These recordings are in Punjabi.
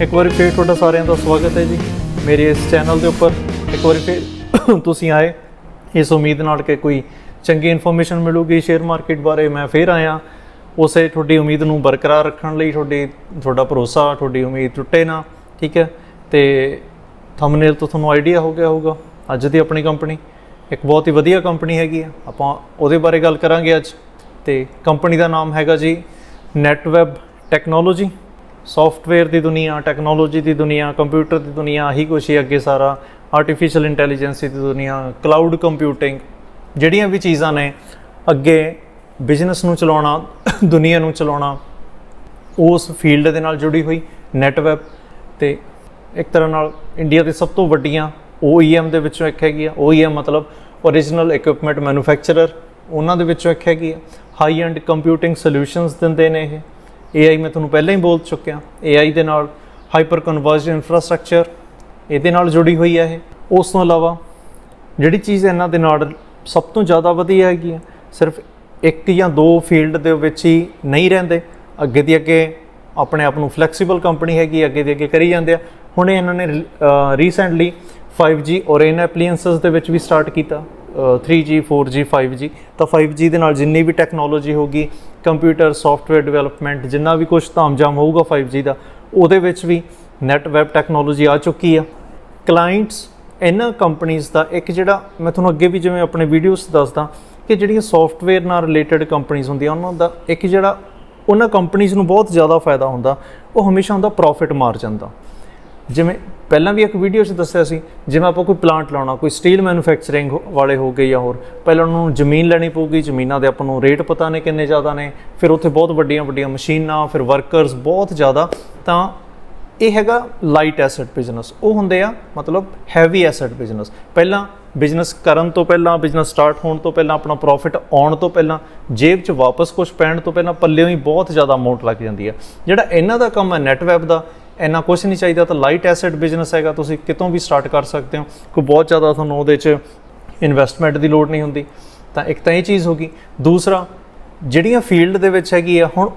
ਇੱਕ ਵਾਰੀ ਫੇਰ ਤੁਹਾਡਾ ਸਾਰਿਆਂ ਦਾ ਸਵਾਗਤ ਹੈ ਜੀ। ਮੇਰੇ ਇਸ ਚੈਨਲ ਦੇ ਉੱਪਰ ਇੱਕ ਵਾਰੀ ਫੇਰ ਤੁਸੀਂ ਆਏ। ਇਸ ਉਮੀਦ ਨਾਲ ਕਿ ਕੋਈ ਚੰਗੀ ਇਨਫੋਰਮੇਸ਼ਨ ਮਿਲੂਗੀ ਸ਼ੇਅਰ ਮਾਰਕੀਟ ਬਾਰੇ। ਮੈਂ ਫੇਰ ਆਇਆ। ਉਸੇ ਤੁਹਾਡੀ ਉਮੀਦ ਨੂੰ ਬਰਕਰਾਰ ਰੱਖਣ ਲਈ ਤੁਹਾਡੀ, ਤੁਹਾਡਾ ਭਰੋਸਾ, ਤੁਹਾਡੀ ਉਮੀਦ ਟੁੱਟੇ ਨਾ। ਠੀਕ ਹੈ? ਤੇ ਥੰਬਨੇਲ ਤੋਂ ਤੁਹਾਨੂੰ ਆਈਡੀਆ ਹੋ ਗਿਆ ਹੋਊਗਾ। ਅੱਜ ਦੀ ਆਪਣੀ ਕੰਪਨੀ ਇੱਕ ਬਹੁਤ ਹੀ ਵਧੀਆ ਕੰਪਨੀ ਹੈਗੀ ਆ ਆਪਾਂ ਉਹਦੇ ਬਾਰੇ ਗੱਲ ਕਰਾਂਗੇ ਅੱਜ। ਤੇ ਕੰਪਨੀ ਦਾ ਨਾਮ ਹੈਗਾ ਜੀ ਨੈਟਵੈਬ ਟੈਕਨੋਲੋਜੀ ਸੌਫਟਵੇਅਰ ਦੀ ਦੁਨੀਆ ਟੈਕਨੋਲੋਜੀ ਦੀ ਦੁਨੀਆ ਕੰਪਿਊਟਰ ਦੀ ਦੁਨੀਆ ਹੀ ਕੁਛ ਹੀ ਅੱਗੇ ਸਾਰਾ ਆਰਟੀਫੀਸ਼ੀਅਲ ਇੰਟੈਲੀਜੈਂਸ ਦੀ ਦੁਨੀਆ ਕਲਾਊਡ ਕੰਪਿਊਟਿੰਗ ਜਿਹੜੀਆਂ ਵੀ ਚੀਜ਼ਾਂ ਨੇ, ਅੱਗੇ ਬਿਜ਼ਨਸ ਨੂੰ ਚਲਾਉਣਾ, ਦੁਨੀਆ ਨੂੰ ਚਲਾਉਣਾ, ਉਸ ਫੀਲਡ ਦੇ ਨਾਲ ਜੁੜੀ ਹੋਈ ਨੈਟਵੈਬ ਤੇ ਇੱਕ ਤਰ੍ਹਾਂ ਨਾਲ ਇੰਡੀਆ ਦੀ ਸਭ ਤੋਂ ਵੱਡੀਆਂ OEM ਦੇ ਵਿੱਚੋਂ ਇੱਕ ਹੈਗੀ ਆ। OEM ਮਤਲਬ ਓਰੀਜਨਲ ਇਕਵਿਪਮੈਂਟ ਮੈਨੂਫੈਕਚਰਰ ਉਹਨਾਂ ਦੇ ਵਿੱਚੋਂ ਇੱਕ ਹੈਗੀ ਆ। ਹਾਈ ਐਂਡ ਕੰਪਿਊਟਿੰਗ ਸੋਲੂਸ਼ਨਸ ਦਿੰਦੇ ਨੇ ਇਹ। AI ਮੈਂ ਤੁਹਾਨੂੰ ਪਹਿਲਾਂ ਹੀ ਬੋਲ ਚੁੱਕਿਆ। AI ਦੇ ਨਾਲ ਹਾਈਪਰ ਕਨਵਰਜਡ ਇਨਫਰਾਸਟ੍ਰਕਚਰ ਇਹਦੇ ਨਾਲ ਜੁੜੀ ਹੋਈ ਹੈ ਇਹ। ਉਸ ਤੋਂ ਇਲਾਵਾ ਜਿਹੜੀ ਚੀਜ਼ ਇਹਨਾਂ ਦੇ ਨਾਲ ਸਭ ਤੋਂ ਜ਼ਿਆਦਾ ਵਧੀਆ ਹੈਗੀ ਹੈ ਸਿਰਫ ਇੱਕ ਜਾਂ ਦੋ ਫੀਲਡ ਦੇ ਵਿੱਚ ਹੀ ਨਹੀਂ ਰਹਿੰਦੇ। ਅੱਗੇ ਦੀ ਅੱਗੇ ਆਪਣੇ ਆਪ ਨੂੰ ਫਲੈਕਸੀਬਲ ਕੰਪਨੀ ਹੈਗੀ ਅੱਗੇ ਦੀ ਅੱਗੇ ਕਰੀ ਜਾਂਦੇ ਆ। ਹੁਣ ਇਹਨਾਂ ਨੇ ਰੀਸੈਂਟਲੀ 5G ਔਰੇਨ ਐਪਲੀਐਂਸਸ ਦੇ ਵਿੱਚ ਵੀ ਸਟਾਰਟ ਕੀਤਾ। ਅ, 3G 4G 5G ਤਾਂ 5G ਦੇ ਨਾਲ ਜਿੰਨੀ ਵੀ ਟੈਕਨੋਲੋਜੀ ਹੋਗੀ ਕੰਪਿਊਟਰ ਸੌਫਟਵੇਅਰ ਡਿਵੈਲਪਮੈਂਟ ਜਿੰਨਾ ਵੀ ਕੁਝ ਧਾਮਜਾਮ ਹੋਊਗਾ 5G ਦਾ, ਉਹਦੇ ਵਿੱਚ ਵੀ ਨੈਟ ਵੈਬ ਟੈਕਨੋਲੋਜੀ ਆ ਚੁੱਕੀ ਆ। ਕਲਾਇੰਟਸ ਇਹਨਾਂ ਕੰਪਨੀਆਂ ਦਾ ਇੱਕ ਜਿਹੜਾ, ਮੈਂ ਤੁਹਾਨੂੰ ਅੱਗੇ ਵੀ ਜਿਵੇਂ ਆਪਣੇ ਵੀਡੀਓਸ ਦੱਸਦਾ ਕਿ ਜਿਹੜੀਆਂ ਸੌਫਟਵੇਅਰ ਨਾਲ ਰਿਲੇਟਡ ਕੰਪਨੀਆਂ ਹੁੰਦੀਆਂ, ਉਹਨਾਂ ਦਾ ਇੱਕ ਜਿਹੜਾ, ਉਹਨਾਂ ਕੰਪਨੀਆਂ ਨੂੰ ਬਹੁਤ ਜ਼ਿਆਦਾ ਫਾਇਦਾ ਹੁੰਦਾ, ਉਹ ਹਮੇਸ਼ਾ ਹੁੰਦਾ ਪ੍ਰੋਫਿਟ ਮਾਰਜਨ ਦਾ। ਜਿਵੇਂ ਪਹਿਲਾਂ ਵੀ ਇੱਕ ਵੀਡੀਓ 'ਚ ਦੱਸਿਆ ਸੀ, ਜਿਵੇਂ ਆਪਾਂ ਕੋਈ ਪਲਾਂਟ ਲਾਉਣਾ, ਕੋਈ ਸਟੀਲ ਮੈਨੂਫੈਕਚਰਿੰਗ ਵਾਲੇ ਹੋ ਗਏ ਜਾਂ ਹੋਰ, ਪਹਿਲਾਂ ਉਹਨਾਂ ਨੂੰ ਜ਼ਮੀਨ ਲੈਣੀ ਪਊਗੀ, ਜ਼ਮੀਨਾਂ ਦੇ ਆਪਾਂ ਨੂੰ ਰੇਟ ਪਤਾ ਨੇ ਕਿੰਨੇ ਜ਼ਿਆਦਾ ਨੇ, ਫਿਰ ਉੱਥੇ ਬਹੁਤ ਵੱਡੀਆਂ ਵੱਡੀਆਂ ਮਸ਼ੀਨਾਂ, ਫਿਰ ਵਰਕਰਸ ਬਹੁਤ ਜ਼ਿਆਦਾ, ਤਾਂ ਇਹ ਹੈਗਾ ਲਾਈਟ ਐਸੈਟ ਬਿਜ਼ਨਸ ਉਹ ਹੁੰਦੇ ਆ ਮਤਲਬ ਹੈਵੀ ਐਸੈਟ ਬਿਜ਼ਨਸ ਪਹਿਲਾਂ ਬਿਜ਼ਨਸ ਕਰਨ ਤੋਂ ਪਹਿਲਾਂ ਬਿਜ਼ਨਸ ਸਟਾਰਟ ਹੋਣ ਤੋਂ ਪਹਿਲਾਂ, ਆਪਣਾ ਪ੍ਰੋਫਿਟ ਆਉਣ ਤੋਂ ਪਹਿਲਾਂ, ਜੇਬ 'ਚ ਵਾਪਸ ਕੁਝ ਪੈਣ ਤੋਂ ਪਹਿਲਾਂ, ਪੱਲਿਓਂ ਹੀ ਬਹੁਤ ਜ਼ਿਆਦਾ ਅਮਾਉਂਟ ਲੱਗ ਜਾਂਦੀ ਹੈ ਜਿਹੜਾ ਇਹਨਾਂ ਦਾ ਕੰਮ ਹੈ ਨੈਟ ਵੈਬ ਦਾ ਇੰਨਾ ਕੁਝ ਨਹੀਂ ਚਾਹੀਦਾ, ਤਾਂ ਲਾਈਟ ਐਸੈਟ ਬਿਜ਼ਨਸ ਹੈਗਾ, ਤੁਸੀਂ ਕਿਤੋਂ ਵੀ ਸਟਾਰਟ ਕਰ ਸਕਦੇ ਹੋ। ਕੋਈ ਬਹੁਤ ਜ਼ਿਆਦਾ ਤੁਹਾਨੂੰ ਉਹਦੇ 'ਚ ਇਨਵੈਸਟਮੈਂਟ ਦੀ ਲੋੜ ਨਹੀਂ ਹੁੰਦੀ। ਤਾਂ ਇੱਕ ਤਾਂ ਇਹ ਚੀਜ਼ ਹੋ ਗਈ। ਦੂਸਰਾ, ਜਿਹੜੀਆਂ ਫੀਲਡ ਦੇ ਵਿੱਚ ਹੈਗੀ ਆ, ਹੁਣ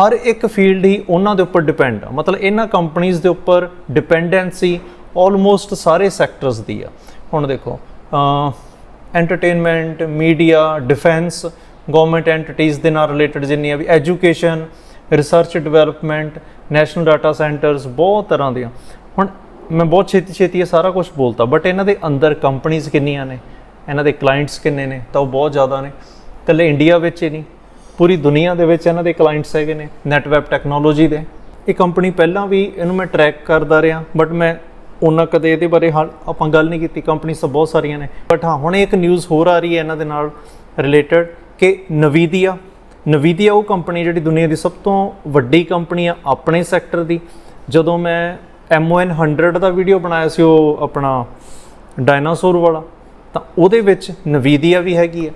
ਹਰ ਇੱਕ ਫੀਲਡ ਹੀ ਉਹਨਾਂ ਦੇ ਉੱਪਰ ਡਿਪੈਂਡ ਆ। ਮਤਲਬ ਇਹਨਾਂ ਕੰਪਨੀਆਂ ਦੇ ਉੱਪਰ ਡਿਪੈਂਡੈਂਸੀ ਆਲਮੋਸਟ ਸਾਰੇ ਸੈਕਟਰਸ ਦੀ ਆ। ਹੁਣ ਦੇਖੋ entertainment media defence government entities ਦੇ ਨਾਲ ਰਿਲੇਟਡ ਜਿੰਨੀਆਂ ਵੀ education research development national data centres ਬਹੁਤ ਤਰ੍ਹਾਂ ਦੀਆਂ। ਹੁਣ ਮੈਂ ਬਹੁਤ ਛੇਤੀ ਛੇਤੀ ਇਹ ਸਾਰਾ ਕੁਝ ਬੋਲਤਾ ਬਟ ਇਹਨਾਂ ਦੇ ਅੰਦਰ ਕੰਪਨੀਆਂ ਕਿੰਨੀਆਂ ਨੇ, ਇਹਨਾਂ ਦੇ ਕਲਾਇੰਟਸ ਕਿੰਨੇ ਨੇ, ਤਾਂ ਉਹ ਬਹੁਤ ਜ਼ਿਆਦਾ ਨੇ। ਇਕੱਲੇ ਇੰਡੀਆ ਵਿੱਚ ਹੀ ਨਹੀਂ, ਪੂਰੀ ਦੁਨੀਆ ਦੇ ਵਿੱਚ ਇਹਨਾਂ ਦੇ ਕਲਾਇੰਟਸ ਹੈਗੇ ਨੇ ਨੈਟਵੈਬ ਟੈਕਨੋਲੋਜੀ ਦੇ। ਇਹ ਕੰਪਨੀ ਪਹਿਲਾਂ ਵੀ ਇਹਨੂੰ ਮੈਂ ਟਰੈਕ ਕਰਦਾ ਰਿਹਾ ਬਟ ਮੈਂ ਉਹਨਾਂ ਕਦੇ ਇਹਦੇ ਬਾਰੇ ਹਾਲ ਆਪਾਂ ਗੱਲ ਨਹੀਂ ਕੀਤੀ ਕੰਪਨੀਆਂ ਤਾਂ ਬਹੁਤ ਸਾਰੀਆਂ ਨੇ। ਬਟ ਹਾਂ, ਹੁਣ ਇੱਕ ਨਿਊਜ਼ ਹੋਰ ਆ ਰਹੀ ਹੈ ਇਹਨਾਂ ਦੇ ਨਾਲ ਰਿਲੇਟਡ ਕਿ ਨਵੀਦੀਆ ਨਵੀਦੀਆ ਉਹ ਕੰਪਨੀ ਜਿਹੜੀ ਦੁਨੀਆ ਦੀ ਸਭ ਤੋਂ ਵੱਡੀ ਕੰਪਨੀ ਆ ਆਪਣੇ ਸੈਕਟਰ ਦੀ। ਜਦੋਂ ਮੈਂ MON 100 ਦਾ ਵੀਡੀਓ ਬਣਾਇਆ ਸੀ, ਉਹ ਆਪਣਾ ਡਾਇਨਾਸੌਰ ਵਾਲਾ, ਤਾਂ ਉਹਦੇ ਵਿੱਚ ਨਵੀਦੀਆ ਵੀ ਹੈਗੀ ਆ।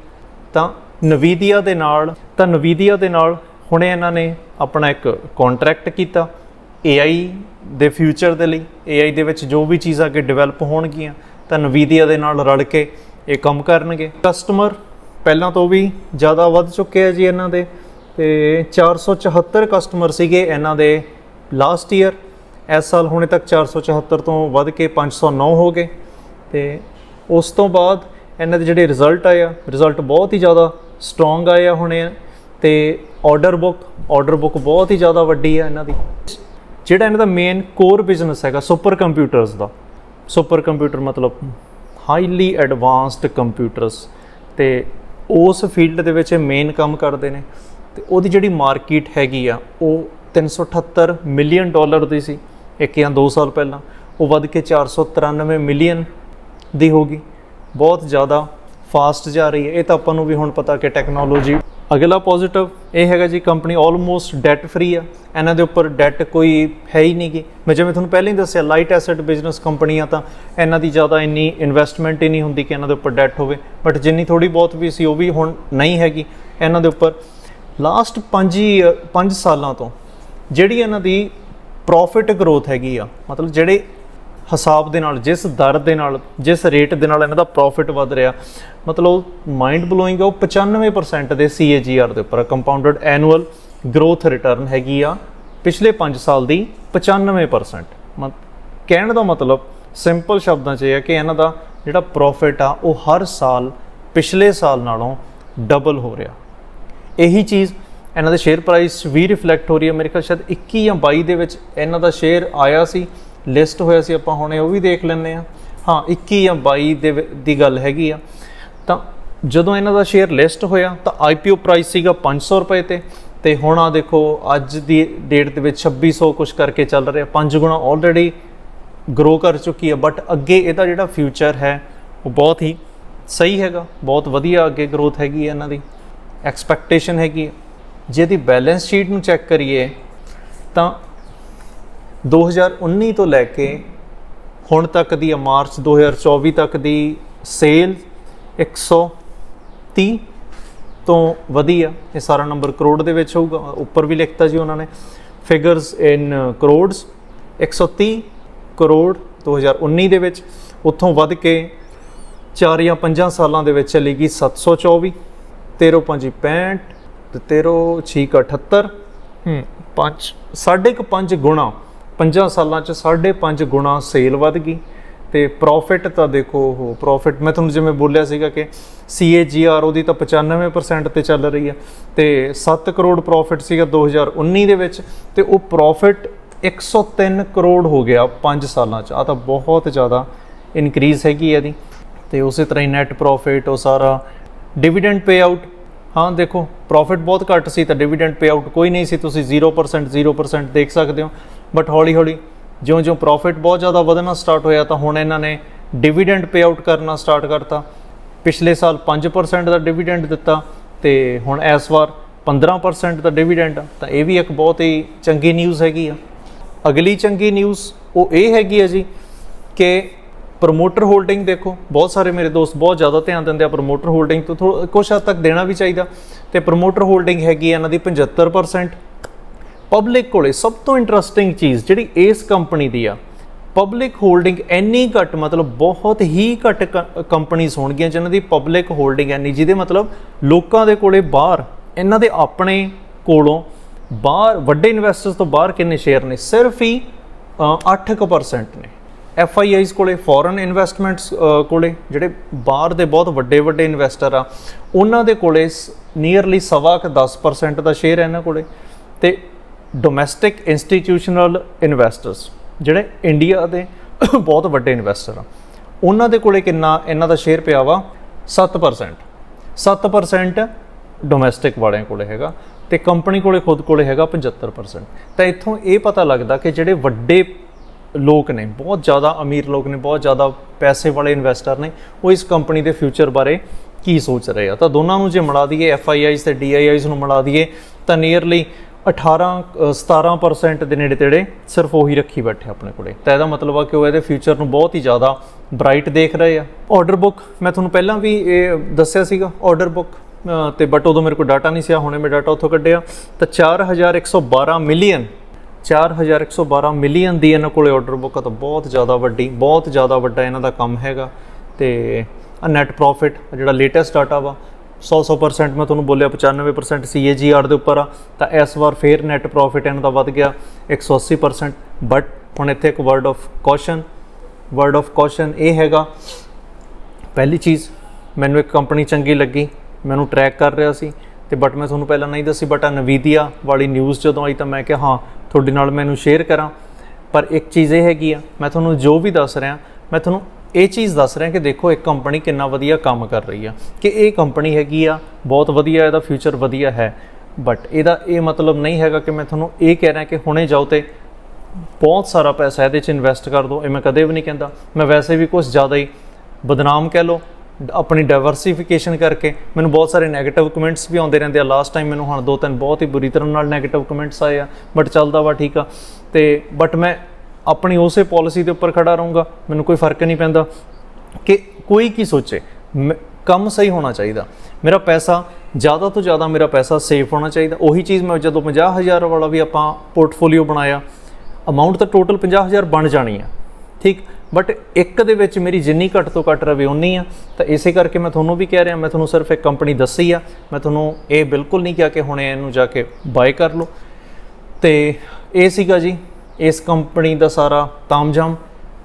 ਤਾਂ ਨਵੀਦੀਆ ਦੇ ਨਾਲ, ਤਾਂ ਨਵੀਦੀਆ ਦੇ ਨਾਲ ਹੁਣੇ ਇਹਨਾਂ ਨੇ ਆਪਣਾ ਇੱਕ ਕੰਟਰੈਕਟ ਕੀਤਾ AI ਦੇ ਫਿਊਚਰ ਦੇ ਲਈ। AI ਦੇ ਵਿੱਚ ਜੋ ਵੀ ਚੀਜ਼ਾਂ ਅੱਗੇ ਡਿਵੈਲਪ ਹੋਣਗੀਆਂ, ਤਾਂ ਨਵੀਦੀਆ ਦੇ ਨਾਲ ਰਲ ਕੇ ਇਹ ਕੰਮ ਕਰਨਗੇ। ਕਸਟਮਰ ਪਹਿਲਾਂ ਤੋਂ ਵੀ ਜ਼ਿਆਦਾ ਵੱਧ ਚੁੱਕੇ ਆ ਜੀ ਇਹਨਾਂ ਦੇ ਤੇ 474 ਕਸਟਮਰ ਸੀਗੇ ਇਹਨਾਂ ਦੇ ਲਾਸਟ ਈਅਰ ਇਸ ਸਾਲ ਹੁਣੇ ਤੱਕ 474 ਤੋਂ ਵੱਧ ਕੇ 509 ਹੋ ਗਏ। ਤੇ ਉਸ ਤੋਂ ਬਾਅਦ ਇਹਨਾਂ ਦੇ ਜਿਹੜੇ ਰਿਜ਼ਲਟ ਆਏ ਆ ਰਿਜ਼ਲਟ ਬਹੁਤ ਹੀ ਜ਼ਿਆਦਾ ਸਟਰੋਂਗ ਆਏ ਆ ਹੁਣੇ। ਤੇ ਆਰਡਰ ਬੁੱਕ ਆਰਡਰ ਬੁੱਕ ਬਹੁਤ ਹੀ ਜ਼ਿਆਦਾ ਵੱਡੀ ਆ ਇਹਨਾਂ ਦੀ। ਜਿਹੜਾ ਇਹਨਾਂ ਦਾ ਮੇਨ ਕੋਰ ਬਿਜ਼ਨਸ ਹੈਗਾ ਸੁਪਰ ਕੰਪਿਊਟਰਸ ਦਾ। ਸੁਪਰ ਕੰਪਿਊਟਰ ਮਤਲਬ ਹਾਈਲੀ ਐਡਵਾਂਸਡ ਕੰਪਿਊਟਰਸ ਤੇ ਉਸ ਫੀਲਡ ਦੇ ਵਿੱਚ ਮੇਨ ਕੰਮ ਕਰਦੇ ਨੇ ਤੇ ਉਹਦੀ ਜਿਹੜੀ ਮਾਰਕੀਟ ਹੈਗੀ ਆ, ਉਹ 378 ਮਿਲੀਅਨ ਡਾਲਰ ਦੀ ਸੀ, ਇੱਕ ਜਾਂ 2 ਸਾਲ ਪਹਿਲਾਂ। ਉਹ ਵੱਧ ਕੇ 493 ਮਿਲੀਅਨ ਦੀ ਹੋ ਗਈ ਬਹੁਤ ਜ਼ਿਆਦਾ ਫਾਸਟ ਜਾ ਰਹੀ ਹੈ। ਇਹ ਤਾਂ ਆਪਾਂ ਨੂੰ ਵੀ ਹੁਣ ਪਤਾ ਕਿ ਟੈਕਨੋਲੋਜੀ ਅਗਲਾ ਪੋਜ਼ਿਟਿਵ ਇਹ ਹੈਗਾ ਜੀ ਕੰਪਨੀ ਆਲਮੋਸਟ ਡੈਟ ਫ੍ਰੀ ਆ। ਇਹਨਾਂ ਦੇ ਉੱਪਰ ਡੈਟ ਕੋਈ ਹੈ ਹੀ ਨਹੀਂ ਨਹੀਂਗੀ ਮੈਂ ਜਿਵੇਂ ਤੁਹਾਨੂੰ ਪਹਿਲਾਂ ਹੀ ਦੱਸਿਆ ਲਾਈਟ ਐਸੈਟ ਬਿਜ਼ਨਸ ਕੰਪਨੀਆਂ ਤਾਂ ਇਹਨਾਂ ਦੀ ਜ਼ਿਆਦਾ ਇੰਨੀ ਇਨਵੈਸਟਮੈਂਟ ਹੀ ਨਹੀਂ ਹੁੰਦੀ ਕਿ ਇਹਨਾਂ ਦੇ ਉੱਪਰ ਡੈਟ ਹੋਵੇ। ਬਟ ਜਿੰਨੀ ਥੋੜੀ ਬਹੁਤ ਵੀ ਸੀ, ਉਹ ਵੀ ਹੁਣ ਨਹੀਂ ਹੈਗੀ। ਇਹਨਾਂ ਦੇ ਉੱਪਰ ਲਾਸਟ 5 5 ਸਾਲਾਂ ਤੋਂ ਜਿਹੜੀ ਇਹਨਾਂ ਦੀ ਪ੍ਰੋਫਿਟ ਗਰੋਥ ਹੈਗੀ ਆ, ਮਤਲਬ ਜਿਹੜੇ ਹਿਸਾਬ ਦੇ ਨਾਲ, ਜਿਸ ਦਰ ਦੇ ਨਾਲ, ਜਿਸ ਰੇਟ ਦੇ ਨਾਲ ਇਹਨਾਂ ਦਾ ਪ੍ਰੋਫਿਟ ਵਧ ਰਿਹਾ, ਮਤਲਬ ਮਾਈਂਡ ਬਲੋਇੰਗ ਆ ਉਹ 95% ਦੇ CAGR ਦੇ ਉੱਪਰ ਕੰਪਾਊਂਡਡ ਐਨੂਅਲ ਗਰੋਥ ਰਿਟਰਨ ਹੈਗੀ ਆ, ਪਿਛਲੇ 5 ਸਾਲ ਦੀ 95% ਮਤ ਕਹਿਣ ਦਾ ਮਤਲਬ ਸਿੰਪਲ ਸ਼ਬਦਾਂ 'ਚ ਇਹ ਹੈ ਕਿ ਇਹਨਾਂ ਦਾ ਜਿਹੜਾ ਪ੍ਰੋਫਿਟ ਆ, ਉਹ ਹਰ ਸਾਲ, ਪਿਛਲੇ ਸਾਲ ਨਾਲੋਂ ਡਬਲ ਹੋ ਰਿਹਾ। ਇਹੀ ਚੀਜ਼ ਇਹਨਾਂ ਦੇ ਸ਼ੇਅਰ ਪ੍ਰਾਈਸ ਵੀ ਰਿਫਲੈਕਟ ਹੋ ਰਹੀ ਹੈ। ਮੇਰੇ ਖਿਆਲ ਸ਼ਾਇਦ 21 ਜਾਂ 22 ਦੇ ਵਿੱਚ ਇਹਨਾਂ ਦਾ ਸ਼ੇਅਰ ਆਇਆ ਸੀ। ਲਿਸਟ ਹੋਇਆ ਸੀ, ਆਪਾਂ ਹੁਣੇ ਉਹ ਵੀ ਦੇਖ ਲੈਂਦੇ ਆ ਹਾਂ 21 ਜਾਂ 22 ਦੇ ਦੀ ਗੱਲ ਹੈਗੀ ਆ। ਤਾਂ ਜਦੋਂ ਇਹਨਾਂ ਦਾ ਸ਼ੇਅਰ ਲਿਸਟ ਹੋਇਆ, ਤਾਂ ਆਈਪੀਓ ਪ੍ਰਾਈਸ ਸੀਗਾ 500 ਰੁਪਏ ਤੇ। ਤੇ ਹੁਣ ਆ ਦੇਖੋ, ਅੱਜ ਦੀ ਡੇਟ ਦੇ ਵਿੱਚ 2600 ਕੁਛ ਕਰਕੇ ਚੱਲ ਰਿਹਾ। ਪੰਜ ਗੁਣਾ ਆਲਰੇਡੀ ਗਰੋ ਕਰ ਚੁੱਕੀ ਹੈ ਬਟ ਅੱਗੇ ਇਹਦਾ ਜਿਹੜਾ ਫਿਊਚਰ ਹੈ, ਉਹ ਬਹੁਤ ਹੀ ਸਹੀ ਹੈਗਾ। ਬਹੁਤ ਵਧੀਆ ਅੱਗੇ ਗਰੋਥ ਹੈਗੀ ਹੈ ਇਹਨਾਂ ਦੀ। ਐਕਸਪੈਕਟੇਸ਼ਨ ਹੈਗੀ ਜੇ ਦੀ ਬੈਲੈਂਸ ਸ਼ੀਟ ਨੂੰ ਚੈੱਕ ਕਰੀਏ, ਤਾਂ 2019 ਤੋਂ ਲੈ ਕੇ ਹੁਣ ਤੱਕ ਦੀ ਆ, ਮਾਰਚ 2024 ਤੱਕ ਦੀ ਸੇਲ 130 ਤੋਂ ਵਧੀ ਆ। ਇਹ ਸਾਰਾ ਨੰਬਰ ਕਰੋੜ ਦੇ ਵਿੱਚ ਹੋਊਗਾ। ਉੱਪਰ ਵੀ ਲਿਖਤਾ ਜੀ ਉਹਨਾਂ ਨੇ। ਫਿਗਰਸ ਇਨ ਕਰੋੜਸ 130 ਕਰੋੜ 2019 ਦੇ ਵਿੱਚ। ਉੱਥੋਂ ਵੱਧ ਕੇ 4 ਜਾਂ 5 ਸਾਲਾਂ ਦੇ ਵਿੱਚ ਚਲੀ ਗਈ 724 13 5 65 ਤੇ 13 6 78 ਹੂੰ 5 ਸਾਢੇ ਕੁ 5 ਗੁਣਾ 5 ਸਾਲਾਂ ਚ ਸਾਢੇ 5 ਗੁਣਾ ਸੇਲ ਵੱਧ ਗਈ ਤੇ ਪ੍ਰੋਫਿਟ ਤਾਂ ਦੇਖੋ ਉਹ ਪ੍ਰੋਫਿਟ ਮੈਂ ਤੁਹਾਨੂੰ ਜਿਵੇਂ ਬੋਲਿਆ ਸੀਗਾ ਕਿ CAGR ਉਹਦੀ ਤਾਂ 95% ਤੇ ਚੱਲ ਰਹੀ ਹੈ ਤੇ 7 ਕਰੋੜ ਪ੍ਰੋਫਿਟ ਸੀਗਾ 2019 ਦੇ ਵਿੱਚ ਤੇ ਉਹ ਪ੍ਰੋਫਿਟ 103 ਕਰੋੜ ਹੋ ਗਿਆ 5 ਸਾਲਾਂ ਚ। ਆ ਤਾਂ ਬਹੁਤ ਜ਼ਿਆਦਾ ਇਨਕਰੀਜ਼ ਹੈਗੀ ਇਹਦੀ। ਤੇ ਉਸੇ ਤਰ੍ਹਾਂ ਹੀ ਨੈਟ ਪ੍ਰੋਫਿਟ ਉਹ ਸਾਰਾ ਡਿਵੀਡੈਂਡ ਪੇ ਆਊਟ ਹਾਂ ਦੇਖੋ ਪ੍ਰੋਫਿਟ ਬਹੁਤ ਘੱਟ ਸੀ ਤਾਂ ਡਿਵੀਡੈਂਡ ਪੇ ਆਊਟ ਕੋਈ ਨਹੀਂ ਸੀ। ਤੁਸੀਂ 0% 0% ਦੇਖ ਸਕਦੇ ਹੋ। ਬਟ ਹੌਲੀ ਹੌਲੀ, ਜਿਉਂ-ਜਿਉਂ ਪ੍ਰੋਫਿਟ ਬਹੁਤ ਜ਼ਿਆਦਾ ਵਧਣਾ ਸਟਾਰਟ ਹੋਇਆ ਤਾਂ ਹੁਣ ਇਹਨਾਂ ਨੇ ਡਿਵੀਡੈਂਡ ਪੇ ਆਊਟ ਕਰਨਾ ਸਟਾਰਟ ਕਰਤਾ। ਪਿਛਲੇ ਸਾਲ 5% ਦਾ ਡਿਵੀਡੈਂਡ ਦਿੱਤਾ ਤੇ ਹੁਣ ਇਸ ਵਾਰ 15% ਦਾ ਡਿਵੀਡੈਂਡ ਆ। ਤਾਂ ਇਹ ਵੀ ਇੱਕ ਬਹੁਤ ਹੀ ਚੰਗੀ ਨਿਊਜ਼ ਹੈਗੀ ਆ। ਅਗਲੀ ਚੰਗੀ ਨਿਊਜ਼ ਉਹ ਇਹ ਹੈਗੀ ਆ ਜੀ ਕਿ ਪ੍ਰੋਮੋਟਰ ਹੋਲਡਿੰਗ ਦੇਖੋ, ਬਹੁਤ ਸਾਰੇ ਮੇਰੇ ਦੋਸਤ ਬਹੁਤ ਜ਼ਿਆਦਾ ਧਿਆਨ ਦਿੰਦੇ ਆ ਪ੍ਰੋਮੋਟਰ ਹੋਲਡਿੰਗ ਤੋਂ ਥੋੜਾ ਕੁਛ ਹੱਦ ਤੱਕ ਦੇਣਾ ਵੀ ਚਾਹੀਦਾ। ਤੇ ਪ੍ਰੋਮੋਟਰ ਹੋਲਡਿੰਗ ਹੈਗੀ ਆ ਇਹਨਾਂ ਦੀ 75% ਪਬਲਿਕ ਕੋਲੇ ਸਭ ਤੋਂ ਇੰਟਰਸਟਿੰਗ ਚੀਜ਼ ਜਿਹੜੀ ਇਸ ਕੰਪਨੀ ਦੀ ਆ ਪਬਲਿਕ ਹੋਲਡਿੰਗ ਐਨੀ ਘੱਟ ਮਤਲਬ ਬਹੁਤ ਹੀ ਘੱਟ ਕੰਪਨੀਆਂ ਹੋਣਗੀਆਂ ਜਿਨ੍ਹਾਂ ਦੀ ਪਬਲਿਕ ਹੋਲਡਿੰਗ ਐਨੀ ਜਿਹਦੇ ਮਤਲਬ ਲੋਕਾਂ ਦੇ ਕੋਲੇ ਬਾਹਰ ਇਹਨਾਂ ਦੇ ਆਪਣੇ ਕੋਲੋਂ ਬਾਹਰ ਵੱਡੇ ਇਨਵੈਸਟਰਸ ਤੋਂ ਬਾਹਰ ਕਿੰਨੇ ਸ਼ੇਅਰ ਨੇ? ਸਿਰਫ ਹੀ ਅ, 8% ਨੇ। ਐੱਫ ਆਈ ਆਈਜ਼ ਕੋਲੇ ਫੋਰਨ ਇਨਵੈਸਟਮੈਂਟਸ ਕੋਲੇ ਜਿਹੜੇ ਬਾਹਰ ਦੇ ਬਹੁਤ ਵੱਡੇ ਵੱਡੇ ਇਨਵੈਸਟਰ ਆ ਉਹਨਾਂ ਦੇ ਕੋਲੇ ਨੀਅਰਲੀ ਸਵਾ ਕੁ 10% ਦਾ ਸ਼ੇਅਰ ਹੈ ਇਹਨਾਂ ਕੋਲੇ। ਤੇ ਡੋਮੈਸਟਿਕ ਇੰਸਟੀਟਿਊਸ਼ਨਲ ਇਨਵੈਸਟਰਸ ਜਿਹੜੇ ਇੰਡੀਆ ਦੇ ਬਹੁਤ ਵੱਡੇ ਇਨਵੈਸਟਰ ਆ, ਉਹਨਾਂ ਦੇ ਕੋਲੇ ਕਿੰਨਾ, ਇਹਨਾਂ ਦਾ ਸ਼ੇਅਰ ਪਿਆ ਵਾ 7% 7% ਡੋਮੈਸਟਿਕ ਵਾਲਿਆਂ ਕੋਲੇ ਹੈਗਾ ਤੇ ਕੰਪਨੀ ਕੋਲੇ ਖੁਦ ਕੋਲੇ ਹੈਗਾ 75% ਤਾਂ ਇੱਥੋਂ ਇਹ ਪਤਾ ਲੱਗਦਾ ਕਿ ਜਿਹੜੇ ਵੱਡੇ ਲੋਕ ਨੇ, ਬਹੁਤ ਜ਼ਿਆਦਾ ਅਮੀਰ ਲੋਕ ਨੇ, ਬਹੁਤ ਜ਼ਿਆਦਾ ਪੈਸੇ ਵਾਲੇ ਇਨਵੈਸਟਰ ਨੇ, ਉਹ ਇਸ ਕੰਪਨੀ ਦੇ ਫਿਊਚਰ ਬਾਰੇ ਕੀ ਸੋਚ ਰਹੇ ਆ? ਤਾਂ ਦੋਨਾਂ ਨੂੰ ਜੇ ਮਿਲਾ ਦਈਏ FIIs ਤੇ DIIs ਨੂੰ ਮਿਲਾ ਦਈਏ, ਤਾਂ ਨੀਅਰਲੀ 18 ਅ, 17% ਦੇ ਨੇੜੇ ਤੇੜੇ ਸਿਰਫ ਉਹੀ ਰੱਖੀ ਬੈਠੇ ਆਪਣੇ ਕੋਲੇ। ਤਾਂ ਇਹਦਾ ਮਤਲਬ ਆ ਕਿ ਉਹ ਇਹਦੇ ਫਿਊਚਰ ਨੂੰ ਬਹੁਤ ਹੀ ਜ਼ਿਆਦਾ ਬ੍ਰਾਈਟ ਦੇਖ ਰਹੇ ਆ। ਆਰਡਰ ਬੁੱਕ ਮੈਂ ਤੁਹਾਨੂੰ ਪਹਿਲਾਂ ਵੀ ਇਹ ਦੱਸਿਆ ਸੀਗਾ ਆਰਡਰ ਬੁੱਕ ਤੇ ਬਟ ਉਦੋਂ ਮੇਰੇ ਕੋਲ ਡਾਟਾ ਨਹੀਂ ਸੀ ਹੁਣੇ ਮੈਂ ਡਾਟਾ ਉੱਥੋਂ ਕੱਢਿਆ। ਤਾਂ 4112 ਮਿਲੀਅਨ 4112 ਮਿਲੀਅਨ ਦੀ ਇਹਨਾਂ ਕੋਲੇ ਆਰਡਰ ਬੁੱਕ ਆ ਤਾਂ ਬਹੁਤ ਜ਼ਿਆਦਾ ਵੱਡੀ ਬਹੁਤ ਜ਼ਿਆਦਾ ਵੱਡਾ ਇਹਨਾਂ ਦਾ ਕੰਮ ਹੈਗਾ। ਤੇ ਆ ਨੈਟ ਪ੍ਰੋਫਿਟ ਜਿਹੜਾ ਲੇਟੈਸਟ ਡਾਟਾ ਵਾ 100 100% ਮੈਂ ਤੁਹਾਨੂੰ ਬੋਲਿਆ 95% CAGR ਦੇ ਉੱਪਰ ਆ, ਤਾਂ ਇਸ ਵਾਰ ਫੇਰ ਨੈਟ ਪ੍ਰੋਫਿਟ ਇਹਨਾਂ ਦਾ ਵੱਧ ਗਿਆ 180% ਬਟ ਹੁਣ ਇੱਥੇ ਇੱਕ word of caution word of caution ਇਹ ਹੈਗਾ, ਪਹਿਲੀ ਚੀਜ਼, ਮੈਨੂੰ ਇੱਕ ਕੰਪਨੀ ਚੰਗੀ ਲੱਗੀ, ਮੈਨੂੰ ਟਰੈਕ ਕਰ ਰਿਹਾ ਸੀ, ਤੇ ਬਟ ਮੈਂ ਤੁਹਾਨੂੰ ਪਹਿਲਾਂ ਨਹੀਂ ਦੱਸੀ ਬਟ ਆ ਨਵੀਦੀਆ ਵਾਲੀ ਨਿਊਜ਼ ਜਦੋਂ ਆਈ ਤਾਂ ਮੈਂ ਕਿਹਾ, ਹਾਂ, ਤੁਹਾਡੇ ਨਾਲ ਮੈਨੂੰ ਸ਼ੇਅਰ ਕਰਾਂ। ਪਰ ਇੱਕ ਚੀਜ਼ ਇਹ ਹੈਗੀ ਆ, ਮੈਂ ਤੁਹਾਨੂੰ ਜੋ ਵੀ ਦੱਸ ਰਿਹਾ, ਮੈਂ ਤੁਹਾਨੂੰ ਇਹ ਚੀਜ਼ ਦੱਸ ਰਿਹਾ ਕਿ ਦੇਖੋ, ਇੱਕ ਕੰਪਨੀ ਕਿੰਨਾ ਵਧੀਆ ਕੰਮ ਕਰ ਰਹੀ ਆ। ਕਿ ਇਹ ਕੰਪਨੀ ਹੈਗੀ ਆ, ਬਹੁਤ ਵਧੀਆ ਇਹਦਾ ਫਿਊਚਰ ਵਧੀਆ ਹੈ। ਬਟ ਇਹਦਾ ਇਹ ਮਤਲਬ ਨਹੀਂ ਹੈਗਾ ਕਿ ਮੈਂ ਤੁਹਾਨੂੰ ਇਹ ਕਹਿ ਰਿਹਾ ਕਿ ਹੁਣੇ ਜਾਓ ਤੇ ਬਹੁਤ ਸਾਰਾ ਪੈਸਾ ਇਹਦੇ 'ਚ ਇਨਵੈਸਟ ਕਰ ਦਿਓ। ਇਹ ਮੈਂ ਕਦੇ ਵੀ ਨਹੀਂ ਕਹਿੰਦਾ। ਮੈਂ ਵੈਸੇ ਵੀ ਕੁਝ ਜ਼ਿਆਦਾ ਹੀ ਬਦਨਾਮ ਕਹਿ ਲਓ ਡ- ਆਪਣੀ ਡਾਈਵਰਸਿਫਿਕੇਸ਼ਨ ਕਰਕੇ ਮੈਨੂੰ ਬਹੁਤ ਸਾਰੇ 네ਗੇਟਿਵ ਕਮੈਂਟਸ ਵੀ ਆਉਂਦੇ ਰਹਿੰਦੇ ਆ। ਲਾਸਟ ਟਾਈਮ ਮੈਨੂੰ ਹੁਣ ਦੋ ਤਿੰਨ ਬਹੁਤ ਹੀ ਬੁਰੀ ਤਰ੍ਹਾਂ ਨਾਲ 네ਗੇਟਿਵ ਕਮੈਂਟਸ ਆਏ ਆ। ਬਟ ਚੱਲਦਾ ਵਾ ਠੀਕ ਆ। ਤੇ ਬਟ ਮੈਂ ਆਪਣੀ ਉਸੇ ਪਾਲਿਸੀ ਦੇ ਉੱਪਰ ਖੜਾ ਰਹੂੰਗਾ, ਮੈਨੂੰ ਕੋਈ ਫ਼ਰਕ ਨਹੀਂ ਪੈਂਦਾ। ਕਿ ਕੋਈ ਕੀ ਸੋਚੇ, ਮ- ਕੰਮ ਸਹੀ ਹੋਣਾ ਚਾਹੀਦਾ। ਮੇਰਾ ਪੈਸਾ, ਜ਼ਿਆਦਾ ਤੋਂ ਜ਼ਿਆਦਾ ਮੇਰਾ ਪੈਸਾ ਸੇਫ ਹੋਣਾ ਚਾਹੀਦਾ। ਉਹੀ ਚੀਜ਼ ਮੈਂ ਜਦੋਂ 50000 ਵਾਲਾ ਵੀ ਆਪਾਂ ਪੋਰਟਫੋਲੀਓ ਬਣਾਇਆ ਅਮਾਉਂਟ ਤਾਂ ਟੋਟਲ 50000 ਬਣ ਜਾਣੀ ਆ। ਠੀਕ? ਬਟ ਇੱਕ ਦੇ ਵਿੱਚ ਮੇਰੀ ਜਿੰਨੀ ਘੱਟ ਤੋਂ ਘੱਟ ਰਵੇ ਉਨੀ ਆ। ਤਾਂ ਇਸੇ ਕਰਕੇ ਮੈਂ ਤੁਹਾਨੂੰ ਵੀ ਕਹਿ ਰਿਹਾ, ਮੈਂ ਤੁਹਾਨੂੰ ਸਿਰਫ ਇੱਕ ਕੰਪਨੀ ਦੱਸੀ ਆ। ਮੈਂ ਤੁਹਾਨੂੰ ਇਹ ਬਿਲਕੁਲ ਨਹੀਂ ਕਿਹਾ ਕਿ ਹੁਣੇ ਇਹਨੂੰ ਜਾ ਕੇ ਬਾਏ ਕਰ ਲਓ। ਤੇ ਇਹ ਸੀਗਾ ਜੀ ਇਸ ਕੰਪਨੀ ਦਾ ਸਾਰਾ ਤਾਮਝਾਮ,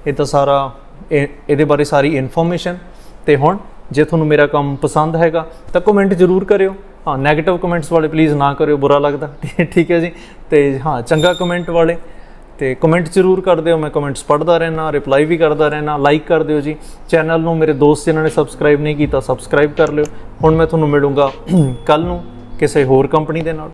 ਇਹ ਤਾਂ ਸਾਰਾ ਇਹ- ਇਹਦੇ ਬਾਰੇ ਸਾਰੀ ਇਨਫੋਰਮੇਸ਼ਨ ਤੇ ਹੁਣ ਜੇ ਤੁਹਾਨੂੰ ਮੇਰਾ ਕੰਮ ਪਸੰਦ ਹੈਗਾ, ਤਾਂ ਕਮੈਂਟ ਜ਼ਰੂਰ ਕਰਿਓ। ਹਾਂ 네ਗੇਟਿਵ ਕਮੈਂਟਸ ਵਾਲੇ ਪਲੀਜ਼ ਨਾ ਕਰਿਓ, ਬੁਰਾ ਲੱਗਦਾ। ਠੀਕ ਹੈ ਜੀ। ਤੇ ਹਾਂ, ਚੰਗਾ ਕਮੈਂਟ ਵਾਲੇ। ਤੇ ਕਮੈਂਟ ਜ਼ਰੂਰ ਕਰ ਦਿਓ। ਮੈਂ ਕਮੈਂਟਸ ਪੜ੍ਹਦਾ ਰਹਿਣਾ ਰਿਪਲਾਈ ਵੀ ਕਰਦਾ ਰਹਿਣਾ ਲਾਈਕ ਕਰ ਦਿਓ ਜੀ। ਚੈਨਲ ਨੂੰ ਮੇਰੇ ਦੋਸਤ ਜਿਨ੍ਹਾਂ ਨੇ ਸਬਸਕ੍ਰਾਈਬ ਨਹੀਂ ਕੀਤਾ ਸਬਸਕ੍ਰਾਈਬ ਕਰ ਲਿਓ। ਹੁਣ ਮੈਂ ਤੁਹਾਨੂੰ ਮਿਲੂੰਗਾ ਕੱਲ ਨੂੰ ਕਿਸੇ ਹੋਰ ਕੰਪਨੀ ਦੇ ਨਾਲ।